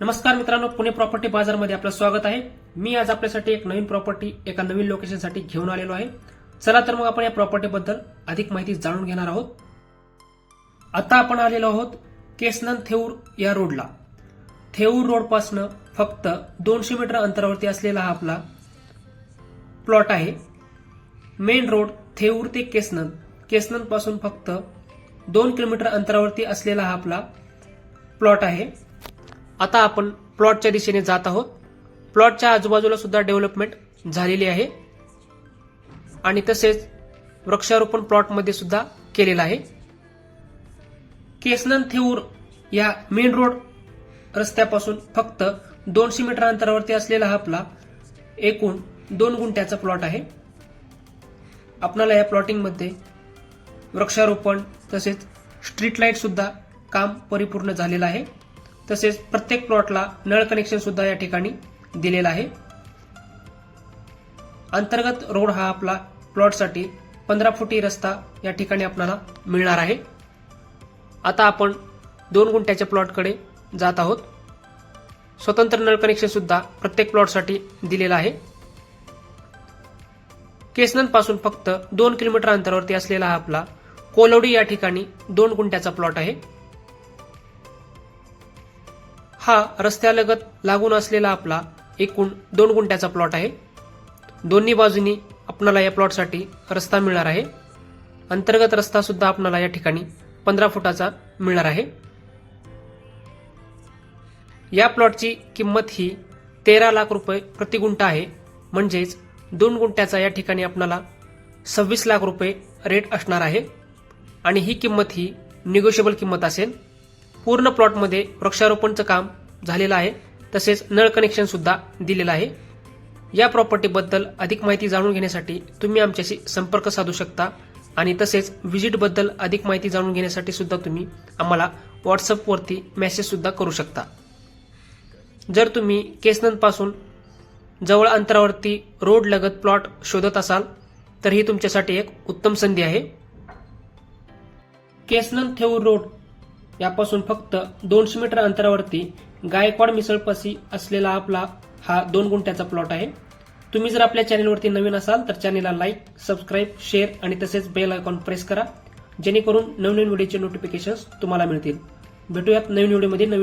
नमस्कार मित्रांनो पुणे प्रॉपर्टी बाजारमध्ये आपलं स्वागत आहे. मी आज आपल्यासाठी एक नवीन प्रॉपर्टी एका नवीन लोकेशनसाठी घेऊन आलेलो आहे. चला तर मग आपण या प्रॉपर्टीबद्दल अधिक माहिती जाणून घेणार आहोत. आता आपण आलेलो आहोत केसनन थेऊर या रोडला. थेऊर रोडपासनं फक्त दोनशे मीटर अंतरावरती असलेला हा आपला प्लॉट आहे. मेन रोड थेऊर ते केसनन. केसननपासून फक्त दोन किलोमीटर अंतरावरती असलेला हा आपला प्लॉट आहे. आता आपण प्लॉटच्या दिशेने जात आहोत. प्लॉटच्या आजूबाजूला सुद्धा डेव्हलपमेंट झालेली आहे. आणि तसेच वृक्षारोपण प्लॉटमध्ये सुद्धा केलेलं आहे. केसनन थेऊर या मेन रोड रस्त्यापासून फक्त दोनशे मीटर अंतरावरती असलेला हा आपला एकूण दोन गुंठ्याचा प्लॉट आहे. आपणाला या प्लॉटिंगमध्ये वृक्षारोपण तसेच स्ट्रीट लाइट सुद्धा काम परिपूर्ण झालेलं आहे. तसेच प्रत्येक प्लॉटला नळ कनेक्शन सुद्धा या ठिकाणी दिलेलं आहे. अंतर्गत रोड हा आपला प्लॉटसाठी पंधरा फुटी रस्ता या ठिकाणी आपल्याला मिळणार आहे. आता आपण दोन गुंठ्याच्या प्लॉटकडे जात आहोत. स्वतंत्र नळ कनेक्शन सुद्धा प्रत्येक प्लॉटसाठी दिलेलं आहे. केसनपासून फक्त दोन किलोमीटर अंतरावरती असलेला हा आपला कोलवडी या ठिकाणी दोन गुंठ्याचा प्लॉट आहे. हा रस्त्यालगत लागून असलेला आपला एकूण दोन गुंठ्याचा प्लॉट आहे. दोन्ही बाजूनी आपणाला या प्लॉटसाठी रस्ता मिळणार आहे. अंतर्गत रस्ता सुद्धा आपणाला या ठिकाणी पंधरा फुटाचा मिळणार आहे. या प्लॉटची किंमत ही तेरा लाख रुपये प्रति गुंठा आहे. म्हणजेच दोन गुंठ्याचा या ठिकाणी आपणाला सव्वीस लाख रुपये रेट असणार आहे. आणि ही किंमत ही निगोशिएबल किंमत असेल. पूर्ण प्लॉटमध्ये वृक्षारोपणचं काम झालेलं आहे. तसेच नळ कनेक्शन सुद्धा दिलेलं आहे. या प्रॉपर्टीबद्दल अधिक माहिती जाणून घेण्यासाठी तुम्ही आमच्याशी संपर्क साधू शकता आणि तसेच व्हिजिटबद्दल अधिक माहिती जाणून घेण्यासाठी सुद्धा तुम्ही आम्हाला व्हॉट्सअपवरती मेसेजसुद्धा करू शकता. जर तुम्ही केसनंदपासून जवळ अंतरावरती रोड लगत प्लॉट शोधत असाल तर ही तुमच्यासाठी एक उत्तम संधी आहे. केसनंद थेऊर रोड यापासून फक्त दोनशे मीटर अंतरावरती गायकवाड मिसळपाशी असलेला आपला हा दोन गुंठ्याचा प्लॉट आहे. तुम्ही जर आपल्या चॅनेलवरती नवीन असाल तर चॅनेलला लाईक सबस्क्राईब शेअर आणि तसेच बेल आयकॉन प्रेस करा. जेणेकरून नवनवीन व्हिडिओचे नोटिफिकेशन्स तुम्हाला मिळतील. भेटूयात नवीन व्हिडिओमध्ये नवीन